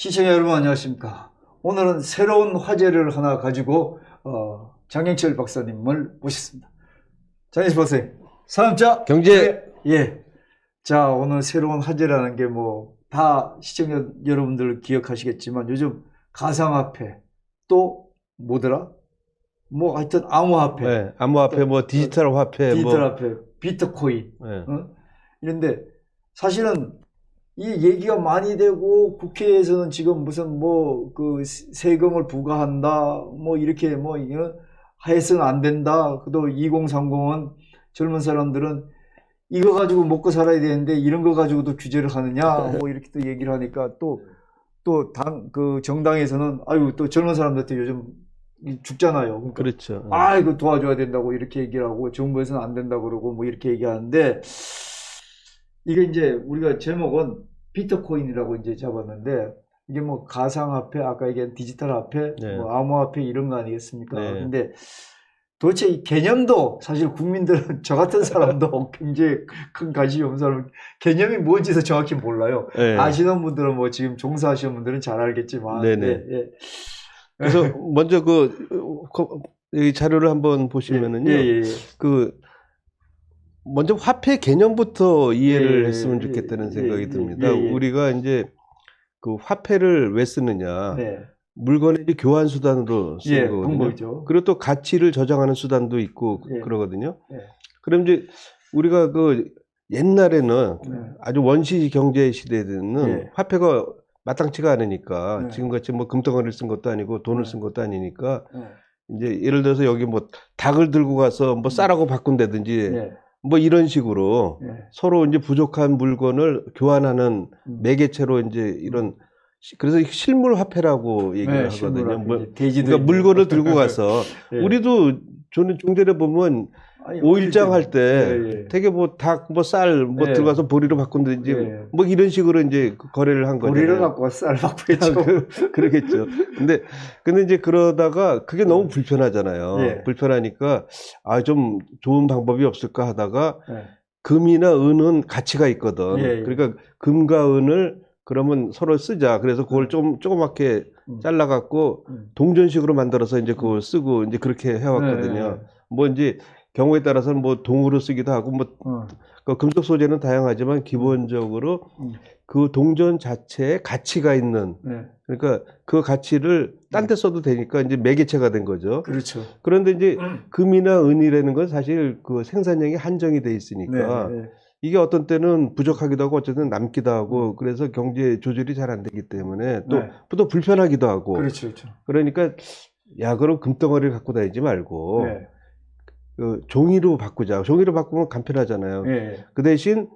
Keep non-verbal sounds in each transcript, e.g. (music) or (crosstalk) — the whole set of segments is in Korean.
시청자 여러분 안녕하십니까. 오늘은 새로운 화제를 하나 가지고 어, 장영철 박사님을 모셨습니다. 장영철 박사님, 사람자 경제. 예. 자 오늘 새로운 화제라는 게 뭐 다 시청자 여러분들 기억하시겠지만 요즘 가상화폐 또 뭐더라? 뭐 하여튼 암호화폐, 네, 암호화폐, 뭐 디지털 화폐, 디지털 뭐 화폐, 비트코인 네. 어? 이런데 사실은 이 얘기가 많이 되고 국회에서는 지금 무슨 뭐 그 세금을 부과한다 뭐 이렇게 뭐 이거 해서는 안 된다. 또 2030은 젊은 사람들은 이거 가지고 먹고 살아야 되는데 이런 거 가지고도 규제를 하느냐 뭐 이렇게 또 얘기를 하니까 또 또 당 그 정당에서는 아유 또 젊은 사람들한테 요즘 죽잖아요. 그러니까 그렇죠. 아, 이거 도와줘야 된다고 이렇게 얘기를 하고 정부에서는 안 된다고 그러고 뭐 이렇게 얘기하는데 이게 이제 우리가 제목은 비트코인이라고 이제 잡았는데 이게 뭐 가상화폐, 아까 얘기한 디지털 화폐, 네. 뭐 암호화폐 이런 거 아니겠습니까? 네. 근데 도대체 이 개념도 사실 국민들은 (laughs) 저 같은 사람도 (laughs) 굉장히 큰 관심이 없는 사람은 개념이 뭔지도 정확히 몰라요. 네. 아시는 분들은 뭐 지금 종사하시는 분들은 잘 알겠지만 네네. 예, 예. 그래서 먼저 그 거- 여기 자료를 한번 보시면은요. 예, 예, 예. 그 먼저 화폐 개념부터 이해를 예, 했으면 예, 좋겠다는 예, 생각이 예, 듭니다. 예, 예. 우리가 이제 그 화폐를 왜 쓰느냐? 네. 물건의 교환 수단으로 쓰는 예, 거거든요. 방법이죠. 그리고 또 가치를 저장하는 수단도 있고 예. 그러거든요. 예. 그럼 이제 우리가 그 옛날에는 네. 아주 원시 경제 시대에는 예. 화폐가 마땅치가 않으니까 네. 지금같이 뭐 금덩어리를 쓴 것도 아니고 돈을 네. 쓴 것도 아니니까 네. 이제 예를 들어서 여기 뭐 닭을 들고 가서 뭐 쌀하고 바꾼다든지 예. 뭐 이런 식으로 예. 서로 이제 부족한 물건을 교환하는 음. 매개체로 이제 이런 시- 그래서 실물 화폐라고 얘기를 네, 하거든요. 뭐 그러니까. 물건을 (laughs) 들고 가서 예. 우리도 저는 종전에 보면 오일장 할때 예, 예. 되게 뭐 닭 뭐쌀뭐 예. 들어가서 보리로 바꾼다든지 예. 뭐 이런 식으로 이제 그 거래를 한 거죠. 고리를 갖고 쌀 (laughs) 갖고 했죠. 그, 그러겠죠. 근데 근데 이제 그러다가 그게 너무 불편하잖아요. 예. 불편하니까 아 좀 좋은 방법이 없을까 하다가 예. 금이나 은은 가치가 있거든. 예, 예. 그러니까 금과 은을 그러면 서로 쓰자. 그래서 그걸 좀 조그맣게 음. 잘라갖고 음. 동전식으로 만들어서 이제 그걸 쓰고 이제 그렇게 해왔거든요. 네. 뭐 이제 경우에 따라서는 뭐 동으로 쓰기도 하고 뭐 어. 그 금속 소재는 다양하지만 기본적으로 음. 그 동전 자체에 가치가 있는 네. 그러니까 그 가치를 딴 데 써도 되니까 이제 매개체가 된 거죠. 그렇죠. 그런데 이제 금이나 은이라는 건 사실 그 생산량이 한정이 돼 있으니까 네, 네. 이게 어떤 때는 부족하기도 하고 어쨌든 남기도 하고 그래서 경제 조절이 잘 안 되기 때문에 또, 네. 또 불편하기도 하고 그렇죠, 그렇죠. 그러니까 야 그럼 금덩어리를 갖고 다니지 말고 네. 그 종이로 바꾸자. 종이로 바꾸면 간편하잖아요. 예. 그 대신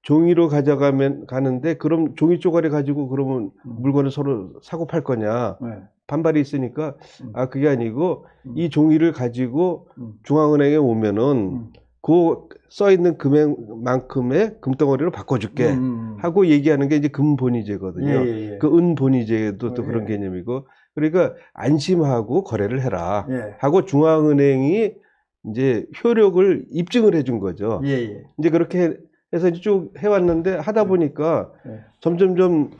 종이로 가져가면 가는데 그럼 종이 쪼가리 가지고 그러면 음. 물건을 서로 사고 팔 거냐 네. 반발이 있으니까 음. 아 그게 아니고 음. 이 종이를 가지고 음. 중앙은행에 오면은 음. 그써 있는 금액만큼의 금덩어리로 바꿔줄게 음. 하고 얘기하는 게 이제 금본위제거든요. 예, 예, 예. 그 은본위제도 또 어, 그런 예. 개념이고 그러니까 안심하고 거래를 해라 예. 하고 중앙은행이 이제 효력을 입증을 해준 거죠. 예, 예. 이제 그렇게 해서 이제 쭉 해왔는데 하다 보니까 예. 점점점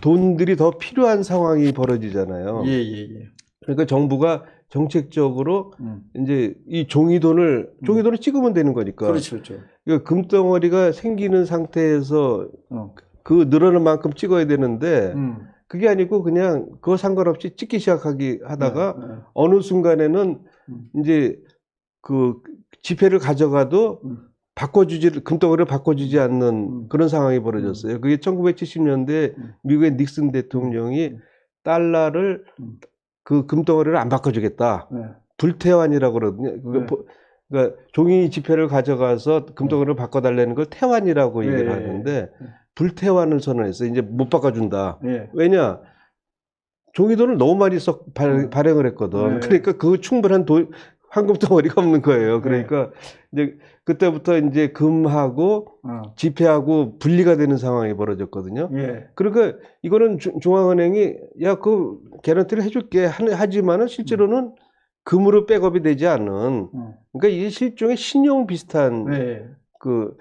돈들이 더 필요한 상황이 벌어지잖아요. 예, 예, 예. 그러니까 정부가 정책적으로 음. 이제 이 종이돈을 종이돈을 찍으면 되는 거니까. 그렇죠, 그렇죠. 그러니까 금덩어리가 생기는 상태에서 어. 그 늘어난 만큼 찍어야 되는데 음. 그게 아니고 그냥 그거 상관없이 찍기 시작하기 하다가 네, 네. 어느 순간에는 음. 이제 그 지폐를 가져가도 음. 바꿔주지 금덩어리를 바꿔주지 않는 음. 그런 상황이 벌어졌어요. 그게 1970년대 음. 미국의 닉슨 대통령이 음. 달러를 음. 그 금덩어리를 안 바꿔주겠다. 네. 불태환이라고 그러거든요. 그거 네. 보- 그러니까 종이 지폐를 가져가서 금덩어리를 바꿔달라는 걸 태환이라고 네. 얘기를 하는데 네. 불태환을 선언했어요. 이제 못 바꿔준다. 예. 왜냐? 종이돈을 너무 많이 썩 발, 음. 발행을 했거든. 네. 그러니까 그 충분한 돈, 황금 덩어리가 (laughs) 없는 거예요. 그러니까 이제 그때부터 이제 금하고 어. 지폐하고 분리가 되는 상황이 벌어졌거든요. 예. 그러니까 이거는 주- 중앙은행이 야, 그 개런티를 해줄게 하- 하지만은 실제로는 금으로 백업이 되지 않은 어. 그러니까 이게 실종의 신용 비슷한 네. 그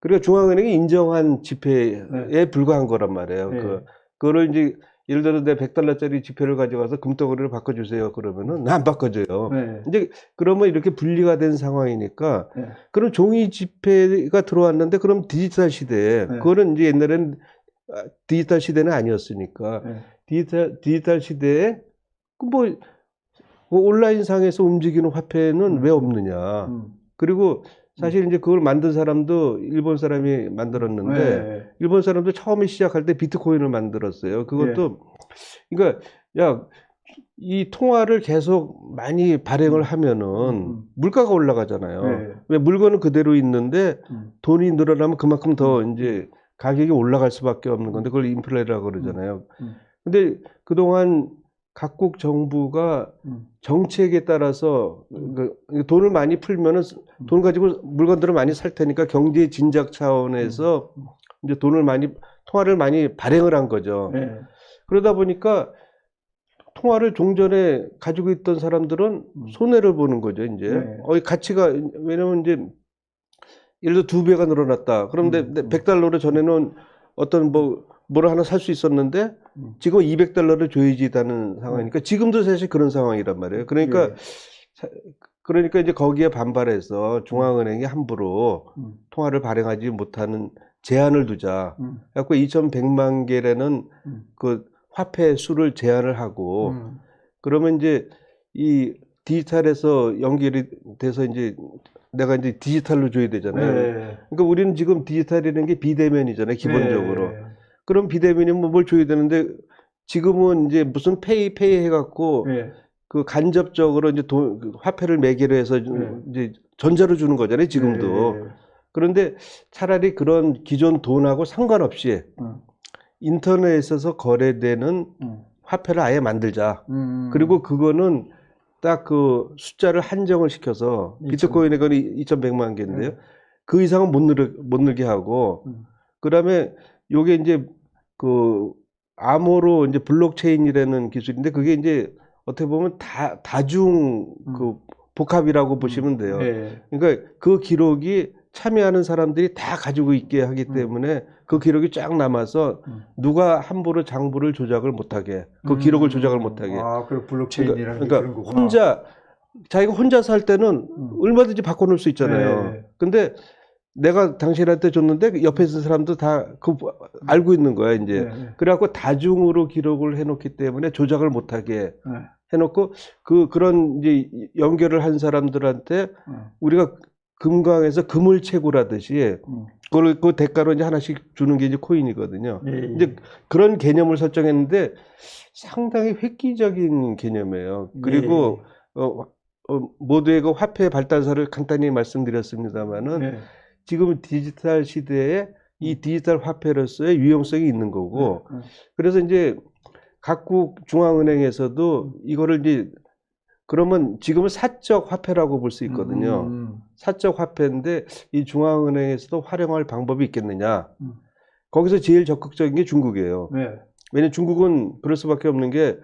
그리고 중앙은행이 인정한 지폐에 네. 불과한 거란 말이에요. 네. 그 그거를 이제 예를 들어 내 100달러짜리 지폐를 가져가서 금덩어리를 바꿔주세요. 그러면은 안 바꿔줘요. 네. 이제 그러면 이렇게 분리가 된 상황이니까 네. 그럼 종이 지폐가 들어왔는데 그럼 디지털 시대에 네. 그거는 이제 옛날에는 아, 디지털 시대는 아니었으니까 네. 디지털 디지털 시대에 그뭐 온라인 상에서 움직이는 화폐는 음. 왜 없느냐? 음. 그리고 사실 이제 그걸 만든 사람도 일본 사람이 만들었는데 네. 일본 사람도 처음에 시작할 때 비트코인을 만들었어요. 그것도 그러니까 야 이 통화를 계속 많이 발행을 하면은 음. 물가가 올라가잖아요. 네. 왜 물건은 그대로 있는데 음. 돈이 늘어나면 그만큼 더 이제 가격이 올라갈 수밖에 없는 건데 그걸 인플레라고 그러잖아요. 음. 근데 그동안 각국 정부가 음. 정책에 따라서 그 돈을 많이 풀면은 돈 가지고 물건들을 많이 살 테니까 경제 진작 차원에서 음. 이제 돈을 많이 통화를 많이 발행을 한 거죠. 네. 그러다 보니까 통화를 종전에 가지고 있던 사람들은 음. 손해를 보는 거죠, 이제. 네. 어, 이 가치가, 왜냐면 이제, 예를 들어 두 배가 늘어났다. 그런데 음, 음. 100달러로 전에는 어떤 뭐, 뭐를 하나 살 수 있었는데, 음. 지금 200달러를 줘야지 다는 상황이니까, 지금도 사실 그런 상황이란 말이에요. 그러니까, 예. 사- 그러니까 이제 거기에 반발해서 중앙은행이 함부로 음. 통화를 발행하지 못하는 제한을 두자. 음. 그래갖고 2100만 개라는 음. 그 화폐 수를 제한을 하고, 음. 그러면 이제 이 디지털에서 연결이 돼서 이제 내가 이제 디지털로 줘야 되잖아요. 네. 그러니까 우리는 지금 디지털이라는 게 비대면이잖아요, 기본적으로. 네. 그럼 비대면이면 뭐 뭘 줘야 되는데 지금은 이제 무슨 페이 페이 해갖고 네. 그 간접적으로 이제 돈, 그 화폐를 매개로 해서 네. 이제 전자로 주는 거잖아요, 지금도. 네. 그런데 차라리 그런 기존 돈하고 상관없이 음. 인터넷에서 거래되는 음. 화폐를 아예 만들자. 음. 그리고 그거는 딱 그 숫자를 한정을 시켜서. 비트코인의 건 2,100만 개인데요. 네. 그 이상은 못 늘게, 못 늘게 하고, 음. 그 다음에 요게 이제 그 암호로 이제 블록체인이라는 기술인데 그게 이제 어떻게 보면 다, 다중 그 복합이라고 보시면 돼요. 음. 네. 그러니까 그 기록이 참여하는 사람들이 다 가지고 있게 하기 음. 때문에 그 기록이 쫙 남아서 음. 누가 함부로 장부를 조작을 못하게, 그 음. 기록을 조작을 못하게. 아, 그 블록체인이라는 게 그러니까 거구나. 혼자 자기가 혼자 살 때는 음. 얼마든지 바꿔놓을 수 있잖아요. 네. 근데 내가 당신한테 줬는데 그 옆에 있는 사람도 다 그 알고 있는 거야 이제. 네. 네. 그래갖고 다중으로 기록을 해놓기 때문에 조작을 못하게 네. 해놓고 그 그런 이제 연결을 한 사람들한테 음. 우리가 금강에서 금을 채굴하듯이 음. 그걸 그 대가로 이제 하나씩 주는 게 이제 코인이거든요. 예, 예. 이제 그런 개념을 설정했는데 상당히 획기적인 개념이에요. 그리고 어, 어, 모두의 그 화폐 발달사를 간단히 말씀드렸습니다만은 네. 지금 디지털 시대에 이 디지털 화폐로서의 유용성이 있는 거고 네. 그래서 이제 각국 중앙은행에서도 이거를 이제 그러면 지금은 사적 화폐라고 볼 수 있거든요. 음. 사적 화폐인데 이 중앙은행에서도 활용할 방법이 있겠느냐. 음. 거기서 제일 적극적인 게 중국이에요. 네. 왜냐면 중국은 그럴 수밖에 없는 게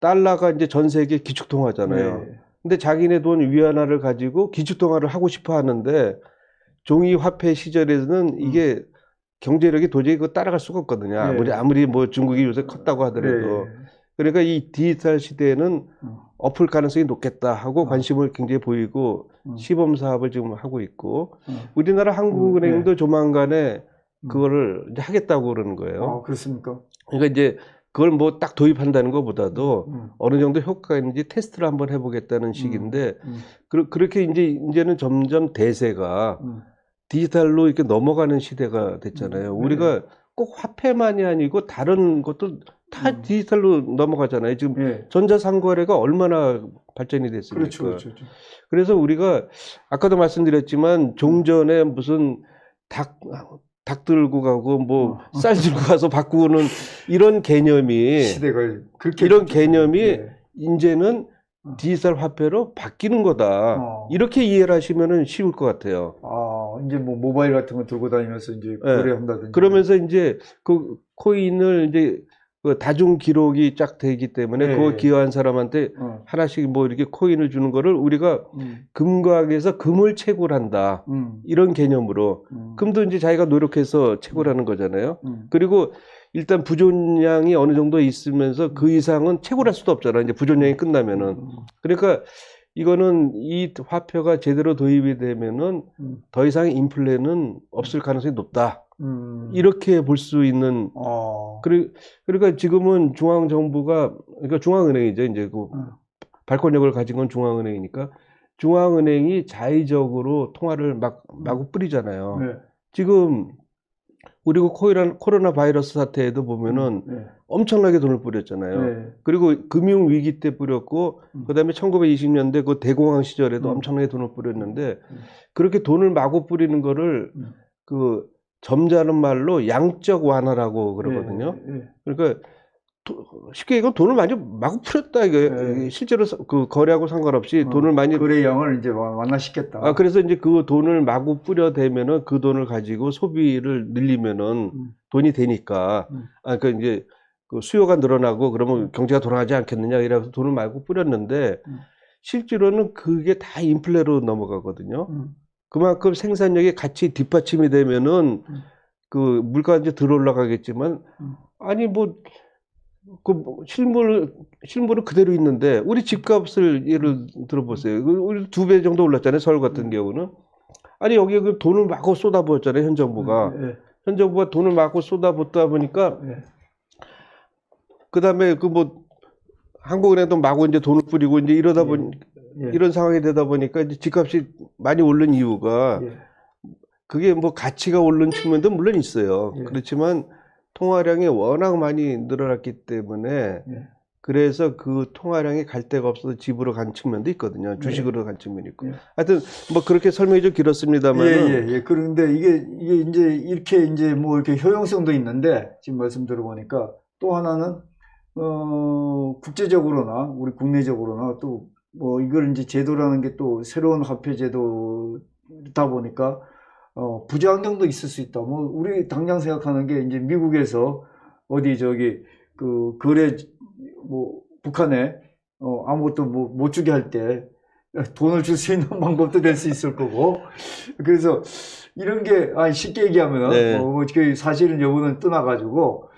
달러가 이제 전 세계 기축통화잖아요. 네. 근데 자기네 돈 위안화를 가지고 기축통화를 하고 싶어 하는데 종이 화폐 시절에는 이게 경제력이 도저히 그 따라갈 수가 없거든요. 아무리 네. 아무리 뭐 중국이 요새 컸다고 하더라도. 네. 그러니까 이 디지털 시대에는 음. 엎을 가능성이 높겠다 하고 음. 관심을 굉장히 보이고 음. 시범 사업을 지금 하고 있고 음. 우리나라 한국은행도 네. 조만간에 음. 그거를 이제 하겠다고 그러는 거예요. 아, 그렇습니까? 그러니까 이제 그걸 뭐 딱 도입한다는 것보다도 음. 어느 정도 효과가 있는지 테스트를 한번 해보겠다는 식인데 음. 그, 그렇게 이제 이제는 점점 대세가 음. 디지털로 이렇게 넘어가는 시대가 됐잖아요. 음, 네. 우리가 꼭 화폐만이 아니고 다른 것도 다 음. 디지털로 넘어가잖아요. 지금 예. 전자상거래가 얼마나 발전이 됐습니까? 그렇죠, 그렇죠. 그렇죠. 그래서 우리가 아까도 말씀드렸지만 종전에 무슨 닭, 닭 들고 가고 뭐 어. 쌀 들고 가서 바꾸는 이런 개념이 시대가 그렇게 이런. 개념이 예. 이제는 어. 디지털 화폐로 바뀌는 거다. 어. 이렇게 이해를 하시면은 쉬울 것 같아요. 아, 이제 뭐 모바일 같은 거 들고 다니면서 이제 예. 거래한다든지. 그러면서 이제 그 코인을 이제 그 다중 기록이 쫙 되기 때문에 네. 그거 기여한 사람한테 어. 하나씩 뭐 이렇게 코인을 주는 거를 우리가 음. 금과학에서 금을 채굴한다. 음. 이런 개념으로 음. 금도 이제 자기가 노력해서 채굴하는 거잖아요. 음. 그리고 일단 부존량이 어느 정도 있으면서 그 이상은 채굴할 수도 없잖아. 이제 부존량이 끝나면은. 음. 그러니까 이거는 이 화폐가 제대로 도입이 되면은 음. 더 이상 인플레는 없을 가능성이 높다. 음. 이렇게 볼 수 있는 어. 그리- 그러니까 지금은 중앙 정부가 그러니까 중앙은행이죠. 이제 그 음. 발권력을 가진 건 중앙은행이니까 중앙은행이 자의적으로 통화를 막 마구 뿌리잖아요. 네. 지금 우리가 코로나, 코로나 바이러스 사태에도 보면은 네. 엄청나게 돈을 뿌렸잖아요. 네. 그리고 금융 위기 때 뿌렸고 음. 그다음에 1920년대 그 대공황 시절에도 음. 엄청나게 돈을 뿌렸는데 음. 그렇게 돈을 마구 뿌리는 거를 음. 그 점잖은 말로 양적 완화라고 그러거든요. 네. 네. 그러니까 도- 쉽게 이건 돈을 많이 마구 풀었다 이게 네. 실제로 서- 그 거래하고 상관없이 어, 돈을 많이 거래량을 이제 완- 완화시켰다. 아 그래서 이제 그 돈을 마구 뿌려대면은 그 돈을 가지고 소비를 늘리면은 음. 돈이 되니까 음. 아그 이제 그 수요가 늘어나고 그러면 경제가 돌아가지 않겠느냐 이래서 돈을 마구 뿌렸는데 음. 실제로는 그게 다 인플레로 넘어가거든요. 음. 그만큼 생산력이 같이 뒷받침이 되면은 음. 그 물가 이제 들 올라가겠지만 음. 아니 뭐 그 실물 실물은 그대로 있는데 우리 집값을 예를 들어보세요. 그 우리 두 배 정도 올랐잖아요. 서울 같은 음. 경우는 아니 여기에 그 돈을 마구 쏟아부었잖아요. 현 정부가 네. 현 정부가 돈을 마구 쏟아붓다 보니까 네. 그다음에 그 뭐 한국은행도 마구 이제 돈을 뿌리고 이제 이러다 예. 보니 예. 이런 상황이 되다 보니까 이제 집값이 많이 오른 이유가 예. 그게 뭐 가치가 오른 측면도 물론 있어요. 예. 그렇지만 통화량이 워낙 많이 늘어났기 때문에 예. 그래서 그 통화량이 갈 데가 없어서 집으로 간 측면도 있거든요. 주식으로 간 측면이 있고. 예. 하여튼 뭐 그렇게 설명이 좀 길었습니다만 예, 예, 예. 그런데 이게, 이게 이제 이렇게 이제 뭐 이렇게 효용성도 있는데, 지금 말씀 들어보니까 또 하나는, 어, 국제적으로나 우리 국내적으로나 또 뭐 이걸 이제 제도라는 게 또 새로운 화폐 제도다 보니까, 어, 부작용도 있을 수 있다. 뭐 우리 당장 생각하는 게 이제 미국에서 어디 저기 그 거래, 뭐 북한에 어, 아무것도 뭐 못 주게 할 때, 돈을 줄 수 있는 (laughs) 방법도 될 수 있을 거고 그래서 이런 게 아니 쉽게 얘기하면 네. 어, 뭐그 사실은 여부는 떠나가지고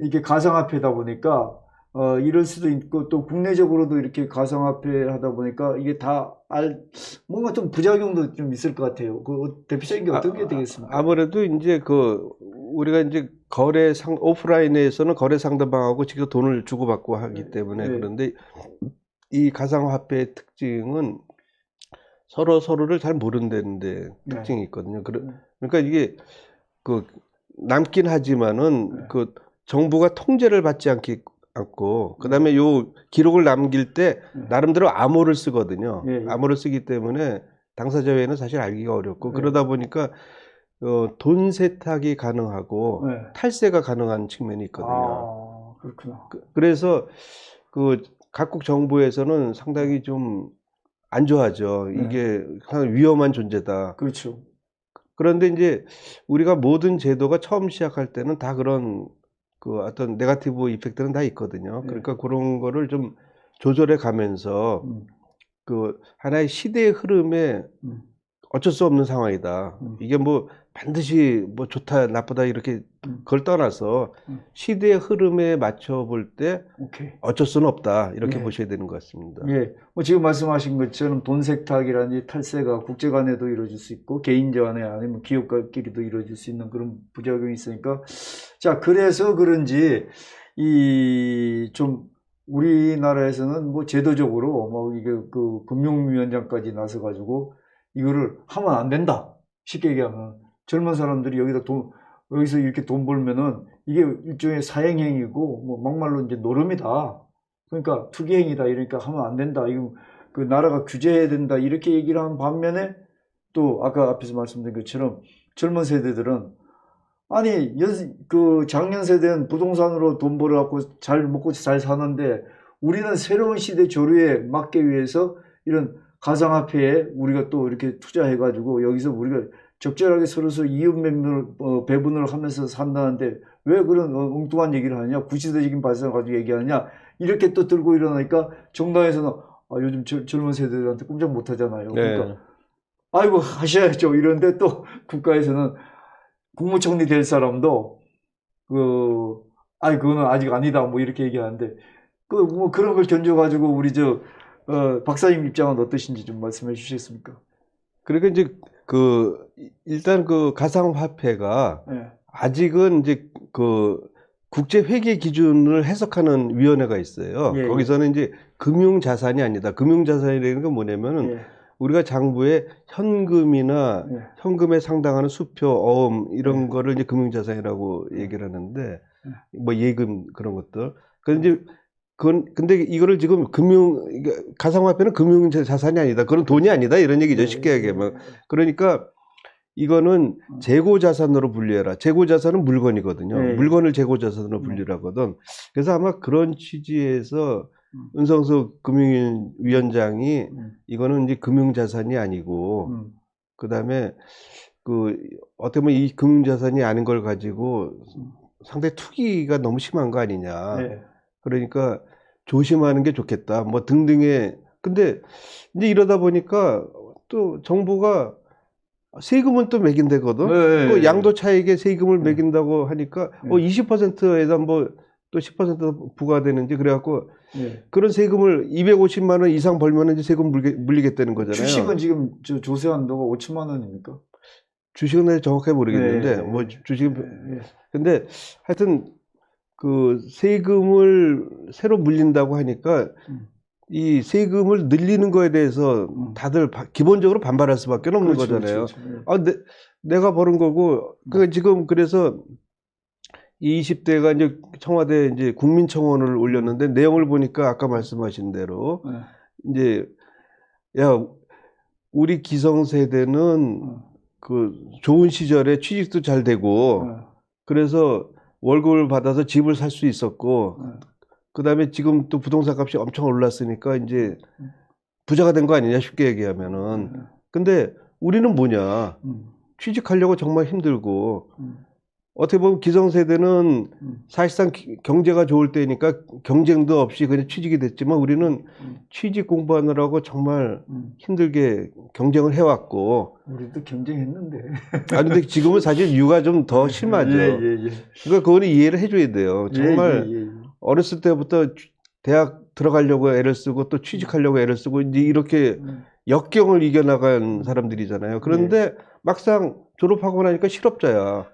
이게 가상화폐다 보니까 어 이럴 수도 있고 또 국내적으로도 이렇게 가상화폐 하다 보니까 이게 다 알 뭔가 좀 부작용도 좀 있을 것 같아요. 그 대표적인 게 어떤 게 되겠습니까? 아무래도 이제 그 우리가 이제 거래 상 오프라인에서는 거래 상대방하고 직접 돈을 주고받고 하기 때문에 네. 그런데 이 가상화폐의 특징은 서로 서로를 잘 모른다는데 네. 특징이 있거든요. 그러- 네. 그러니까 이게 그 남긴 하지만은 네. 그 정부가 통제를 받지 않기 않고 그다음에 요 기록을 남길 때 네. 나름대로 암호를 쓰거든요. 예, 예. 암호를 쓰기 때문에 당사자 외에는 사실 알기가 어렵고 네. 그러다 보니까 어, 돈 세탁이 가능하고 네. 탈세가 가능한 측면이 있거든요. 아 그렇구나. 그, 그래서 그 각국 정부에서는 상당히 좀 안 좋아하죠. 네. 이게 상당히 위험한 존재다. 그렇죠. 그런데 이제 우리가 모든 제도가 처음 시작할 때는 다 그런 그 어떤 네가티브 이펙트는 다 있거든요. 네. 그러니까 그런 거를 좀 조절해 가면서 음, 그 하나의 시대의 흐름에 음. 어쩔 수 없는 상황이다. 음. 이게 뭐 반드시 뭐 좋다 나쁘다 이렇게 음. 그걸 떠나서 음. 시대의 흐름에 맞춰 볼 때. 어쩔 수는 없다 이렇게 예. 보셔야 되는 것 같습니다. 예, 뭐 지금 말씀하신 것처럼 돈 세탁이라든지 탈세가 국제 간에도 이루어질 수 있고 개인 간에 아니면 기업가끼리도 이루어질 수 있는 그런 부작용이 있으니까 자 그래서 그런지 이 좀 우리나라에서는 뭐 제도적으로 뭐 이게 그 금융위원장까지 나서 가지고 이거를 하면 안 된다 쉽게 얘기하면 젊은 사람들이 여기다 돈 여기서 이렇게 돈 벌면은 이게 일종의 사행행위고 뭐 막말로 이제 노름이다. 그러니까 투기행위다 이러니까 하면 안 된다. 이거 그 나라가 규제해야 된다. 이렇게 얘기를 하는 반면에 또 아까 앞에서 말씀드린 것처럼 젊은 세대들은 아니 연, 그 작년 세대는 부동산으로 돈 벌어갖고 잘 먹고 잘 사는데 우리는 새로운 시대 조류에 맞기 위해서 이런 가상화폐에 우리가 또 이렇게 투자해가지고 여기서 우리가 적절하게 서로서 이윤 매물 어, 배분을 하면서 산다는데 왜 그런 어, 엉뚱한 얘기를 하냐 구시대적인 발상을 가지고 얘기하냐 이렇게 또 들고 일어나니까 정당에서는 아, 요즘 절- 젊은 세대들한테 꼼짝 못 하잖아요. 그러니까 네. 아이고 하셔야죠. 이런데 또 국가에서는 국무총리 될 사람도 그 아니 그거는 아직 아니다 뭐 이렇게 얘기하는데 그 뭐 그런 걸 견뎌가지고 우리 저 어, 박사님 입장은 어떠신지 좀 말씀해 주시겠습니까? 그러니까 이제 그 일단 그 가상화폐가 예. 아직은 이제 그 국제 회계 기준을 해석하는 위원회가 있어요. 예, 예. 거기서는 이제 금융 자산이 아니다. 금융 자산이라는 건 뭐냐면은 예. 우리가 장부에 현금이나 예. 현금에 상당하는 수표, 어음 이런 네. 거를 이제 금융 자산이라고 얘기를 하는데 뭐 예금 그런 것들. 그런데 그건 근데 이거를 지금 금융 가상화폐는 금융 자산이 아니다. 그건 돈이 아니다 이런 얘기죠. 쉽게 얘기하면. 그러니까 이거는 음. 재고 자산으로 분류해라. 재고 자산은 물건이거든요. 네. 물건을 재고 자산으로 네. 분류를 하거든. 그래서 아마 그런 취지에서 음. 은성수 금융위원장이 음. 이거는 이제 금융 자산이 아니고 음. 그다음에 그 어떻게 보면 이 금융 자산이 아닌 걸 가지고 음. 상당히 투기가 너무 심한 거 아니냐. 예. 그러니까 조심하는 게 좋겠다. 뭐 등등의 근데 이제 이러다 보니까 또 정부가 세금은 또 매긴다거든. 예, 그 예. 양도 차익에 세금을 음. 매긴다고 하니까 예. 어 20%에다 뭐 또 10% 부과되는지 그래갖고 예. 그런 세금을 250만 원 이상 벌면 이제 세금 물게, 물리겠다는 거잖아요. 주식은 지금 저 조세 한도가 5천만 원입니까? 주식은 정확하게 모르겠는데 네. 뭐 주식은 예. 근데 하여튼 그 세금을 새로 물린다고 하니까 음. 이 세금을 늘리는 거에 대해서 음. 다들 바- 기본적으로 반발할 수밖에 없는 그렇죠, 거잖아요. 그렇죠, 그렇죠. 아, 내, 내가 버는 거고 그 지금 그래서 이 20대가 이제 청와대 이제 국민청원을 올렸는데 내용을 보니까 아까 말씀하신 대로 예. 이제 야 우리 기성세대는 어. 그 좋은 시절에 취직도 잘 되고 어. 그래서 월급을 받아서 집을 살 수 있었고 어. 그다음에 지금 또 부동산 값이 엄청 올랐으니까 이제 음. 부자가 된 거 아니냐 쉽게 얘기하면은 예. 근데 우리는 뭐냐 음. 취직하려고 정말 힘들고 음. 어떻게 보면 기성세대는 음. 사실상 기- 경제가 좋을 때니까 경쟁도 없이 그냥 취직이 됐지만 우리는 음. 취직 공부하느라고 정말 음. 힘들게 경쟁을 해왔고 우리도 경쟁했는데. 아 근데 지금은 사실 이유가 좀 더 (laughs) 심하죠. 예, 예, 예. 그러니까 그거는 이해를 해줘야 돼요. 정말 예, 예, 예. 어렸을 때부터 취- 대학 들어가려고 애를 쓰고 또 취직하려고 애를 쓰고 이제 이렇게 음. 역경을 이겨나간 사람들이잖아요. 그런데 막상 졸업하고 나니까 실업자야.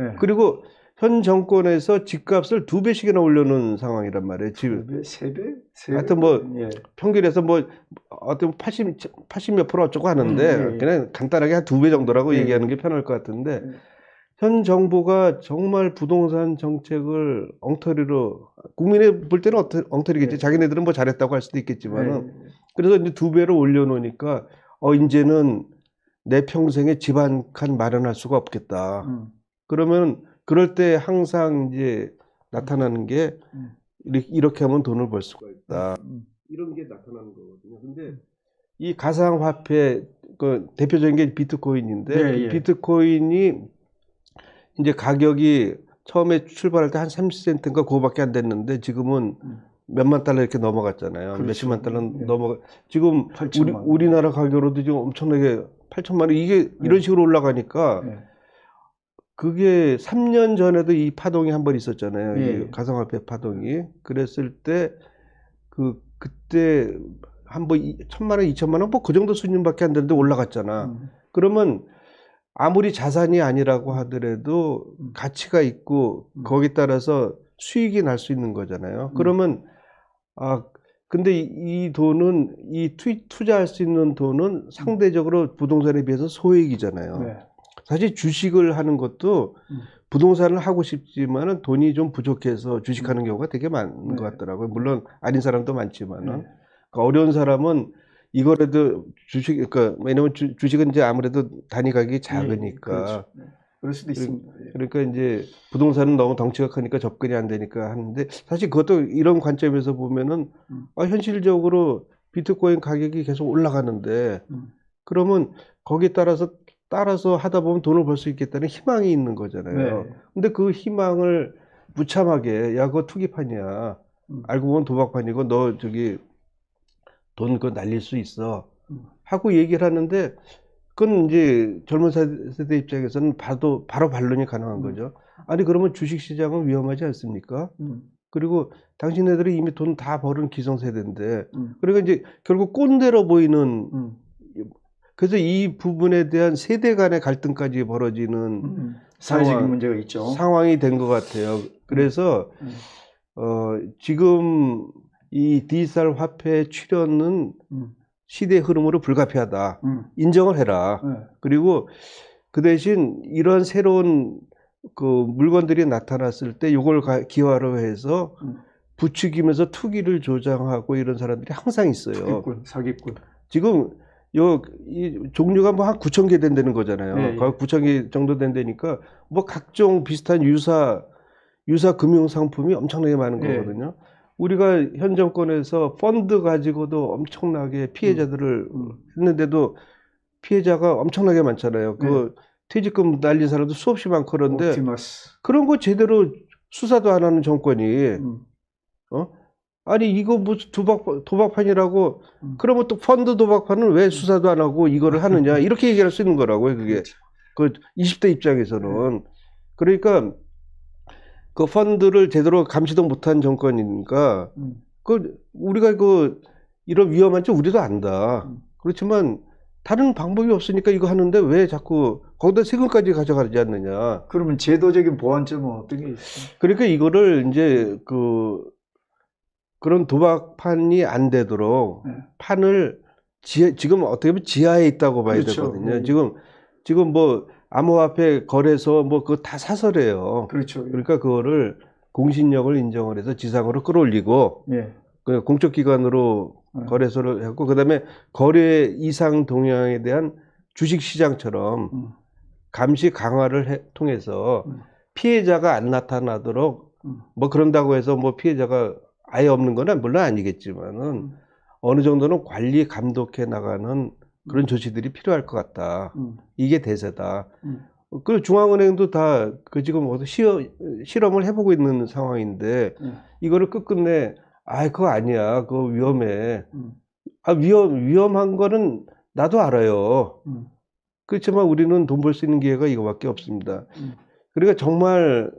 예. 그리고 현 정권에서 집값을 두 배씩이나 올려놓은 상황이란 말이에요. 배, 세 배? 세 배? 하여튼 뭐 예. 평균에서 뭐 어떤 80, 80몇 프로 어쩌고 하는데 음, 예, 예. 그냥 간단하게 한 두 배 정도라고 예, 얘기하는 게 편할 것 같은데 예. 현 정부가 정말 부동산 정책을 엉터리로 국민이 볼 때는 엉터- 엉터리겠지. 예. 자기네들은 뭐 잘했다고 할 수도 있겠지만은 예. 그래서 이제 두 배로 올려놓으니까 어 이제는 내 평생에 집 한 칸 마련할 수가 없겠다. 음. 그러면 그럴 때 항상 이제 나타나는 게 음. 이렇게, 하면 돈을 벌 수가 있다. 음. 이런 게 나타나는 거거든요. 근데 이 가상화폐 그 대표적인 게 비트코인인데 예, 그 예. 비트코인이 이제 가격이 처음에 출발할 때 한 30센트인가 그거밖에 안 됐는데 지금은 음. 몇만 달러 이렇게 넘어갔잖아요. 그렇죠. 몇십만 달러 예. 넘어가. 지금 8천만 우리 원. 우리나라 가격으로도 지금 엄청나게 8천만 원 이게 이런 예. 식으로 올라가니까 예. 그게 3년 전에도 이 파동이 한 번 있었잖아요. 예. 이 가상화폐 파동이. 그랬을 때 그 그때 한 번 천만 원, 이천만 원 뭐 그 정도 수준밖에 안 되는데 올라갔잖아. 음. 그러면 아무리 자산이 아니라고 하더라도 음. 가치가 있고 음. 거기에 따라서 수익이 날 수 있는 거잖아요. 음. 그러면 아 근데 이, 이 돈은 이 투, 투자할 수 있는 돈은 상대적으로 부동산에 비해서 소액이잖아요. 네. 사실 주식을 하는 것도 음. 부동산을 하고 싶지만은 돈이 좀 부족해서 주식하는 경우가 되게 많은 네. 것 같더라고요. 물론 아닌 사람도 많지만은 네. 그러니까 어려운 사람은 이거라도 주식 그러니까 왜냐면 주, 주식은 이제 아무래도 단위 가격이 예, 작으니까 그렇죠. 네. 그럴 수도 있습니다. 예. 그러니까 이제 부동산은 너무 덩치가 크니까 접근이 안 되니까 하는데 사실 그것도 이런 관점에서 보면은 음. 아, 현실적으로 비트코인 가격이 계속 올라가는데 음. 그러면 거기에 따라서 따라서 하다 보면 돈을 벌 수 있겠다는 희망이 있는 거잖아요. 네. 근데 그 희망을 무참하게 야 그거 투기판이야. 음. 알고 보면 도박판이고 너 저기 돈 그거 날릴 수 있어. 음. 하고 얘기를 하는데 그건 이제 젊은 세- 세대 입장에서는 바로 바로 반론이 가능한 음. 거죠. 아니 그러면 주식 시장은 위험하지 않습니까? 음, 그리고 당신네들이 이미 돈다 버는 기성세대인데 음, 그러니까 이제 결국 꼰대로 보이는 음, 그래서 이 부분에 대한 세대 간의 갈등까지 벌어지는 음. 사회적인 상황, 문제가 있죠. 상황이 된 것 같아요. 그래서 음. 어, 지금 이 디지털 화폐 출현은 음, 시대 흐름으로 불가피하다. 음, 인정을 해라. 네. 그리고 그 대신 이런 새로운 그 물건들이 나타났을 때 이걸 기화로 해서 음. 부추기면서 투기를 조장하고 이런 사람들이 항상 있어요. 사기꾼, 사기꾼. 지금 요 이 종류가 뭐 한 9천 개 된다는 거잖아요. 예, 예. 거의 9천 개 정도 된다니까 뭐 각종 비슷한 유사 유사 금융 상품이 엄청나게 많은 예. 거거든요. 우리가 현 정권에서 펀드 가지고도 엄청나게 피해자들을 음, 했는데도 피해자가 엄청나게 많잖아요. 그 퇴직금 날린 사람도 수없이 많고 그런데 옵티머스. 그런 거 제대로 수사도 안 하는 정권이 음, 아니 이거 무슨 도박 도박판이라고 음. 그러면 또 펀드 도박판은 왜 수사도 안 하고 이거를 하느냐 (laughs) 이렇게 얘기할 수 있는 거라고요. 그게 그렇죠. 그 20대 입장에서는 그러니까 그 펀드를 제대로 감시도 못한 정권이니까 음, 그 우리가 그 이런 위험한 줄 우리도 안다. 음. 그렇지만 다른 방법이 없으니까 이거 하는데 왜 자꾸 거기다 세금까지 가져가지 않느냐. 그러면 제도적인 보완점은 어떤 게 있어요? 그러니까 이거를 이제 그 그런 도박판이 안 되도록 네. 판을 지하, 지금 어떻게 보면 지하에 있다고 봐야 그렇죠. 되거든요. 네. 지금 지금 뭐 암호화폐 거래소 뭐 그거 다 사설이에요. 그렇죠. 그러니까 그거를 공신력을 인정을 해서 지상으로 끌어올리고 예. 그 공적 기관으로 네. 거래소를 했고 그다음에 거래 이상 동향에 대한 주식 시장처럼 음, 감시 강화를 해- 통해서 음. 피해자가 안 나타나도록 음. 뭐 그런다고 해서 뭐 피해자가 아예 없는 건 물론 아니겠지만은 음. 어느 정도는 관리 감독해 나가는 그런 조치들이 필요할 것 같다. 음, 이게 대세다. 음. 그리고 중앙은행도 다 그 지금 어디 시어, 실험을 해보고 있는 상황인데 예. 이거를 끝끝내 아 그거 아니야 그거 위험해 음, 아 위험 위험한 거는 나도 알아요 음, 그렇지만 우리는 돈 벌 수 있는 기회가 이거밖에 없습니다 음. 그러니까 정말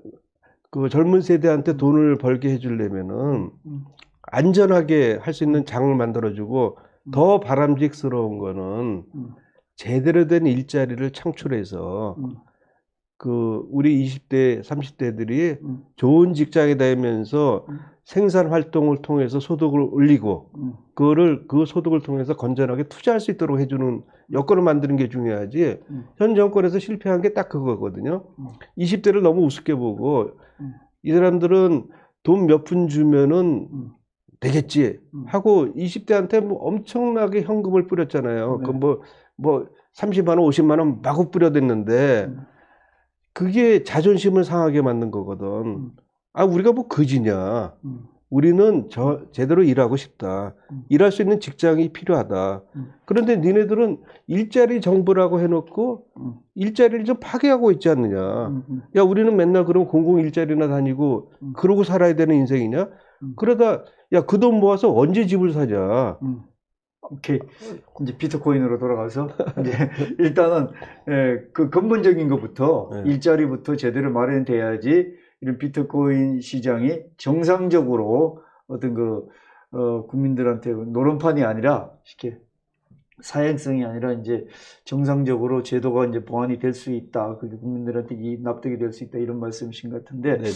그 젊은 세대한테 돈을 벌게 해주려면은 음. 안전하게 할 수 있는 장을 만들어주고 음. 더 바람직스러운 거는 음. 제대로 된 일자리를 창출해서 음. 그 우리 20대, 30대들이 음. 좋은 직장에 다니면서 음. 생산 활동을 통해서 소득을 올리고 음. 그거를 그 소득을 통해서 건전하게 투자할 수 있도록 해주는 여건을 만드는 게 중요하지. 음. 현 정권에서 실패한 게 딱 그거거든요. 음. 20대를 너무 우습게 보고 음. 이 사람들은 돈 몇 푼 주면은 음. 되겠지 음. 하고 20대한테 뭐 엄청나게 현금을 뿌렸잖아요. 네. 그뭐뭐 30만 원, 50만 원 마구 뿌려댔는데 음. 그게 자존심을 상하게 만든 거거든. 음. 아 우리가 뭐 거지냐? 음. 우리는 저 제대로 일하고 싶다. 음. 일할 수 있는 직장이 필요하다. 음. 그런데 니네들은 일자리 정부라고 해놓고 음. 일자리를 좀 파괴하고 있지 않느냐. 음. 음. 야 우리는 맨날 그럼 공공 일자리나 다니고 음. 그러고 살아야 되는 인생이냐? 음. 그러다 야 그 돈 모아서 언제 집을 사자. 음. 오케이. 이제 비트코인으로 돌아가서 (laughs) 이제 일단은 예, 그 근본적인 것부터 네. 일자리부터 제대로 마련돼야지 이런 비트코인 시장이 정상적으로 어떤 그 어, 국민들한테 노름판이 아니라 쉽게 사행성이 아니라 이제 정상적으로 제도가 이제 보완이 될 수 있다. 그게 국민들한테 이 납득이 될 수 있다. 이런 말씀이신 것 같은데 네네.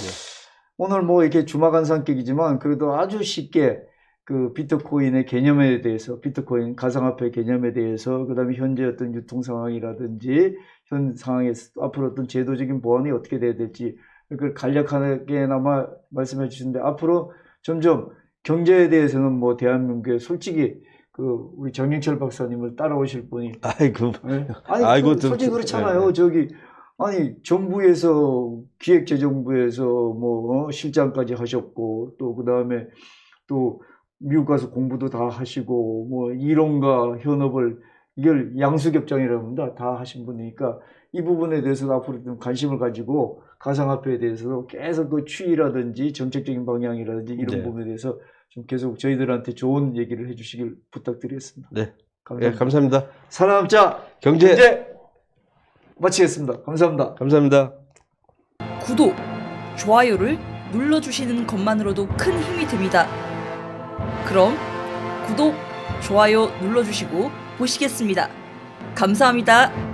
오늘 뭐 이렇게 주막한 성격이지만 그래도 아주 쉽게 그 비트코인의 개념에 대해서 비트코인 가상화폐 개념에 대해서 그다음에 현재 어떤 유통 상황이라든지 현 상황에서 앞으로 어떤 제도적인 보완이 어떻게 돼야 될지 그걸 간략하게나마 말씀해 주시는데 앞으로 점점 경제에 대해서는 뭐 대한민국에 솔직히 그 우리 정영철 박사님을 따라오실 분이 (laughs) 아이고. 네? 아니 아이고, 그 좀- 솔직히 그렇잖아요. 네. 저기 아니 정부에서 기획재정부에서 뭐 어, 실장까지 하셨고 또 그 다음에 또 미국 가서 공부도 다 하시고 뭐 이론과 현업을 이걸 양수겹장이라고 합니다. 다 하신 분이니까 이 부분에 대해서도 앞으로 좀 관심을 가지고 가상화폐에 대해서도 계속 그 추이라든지 정책적인 방향이라든지 이런 네. 부분에 대해서 좀 계속 저희들한테 좋은 얘기를 해주시길 부탁드리겠습니다. 네. 예, 감사합니다. 살아남자 경제, 경제 마치겠습니다. 감사합니다. 감사합니다. 구독, 좋아요를 눌러주시는 것만으로도 큰 힘이 됩니다. 그럼 구독, 좋아요 눌러주시고 보시겠습니다. 감사합니다.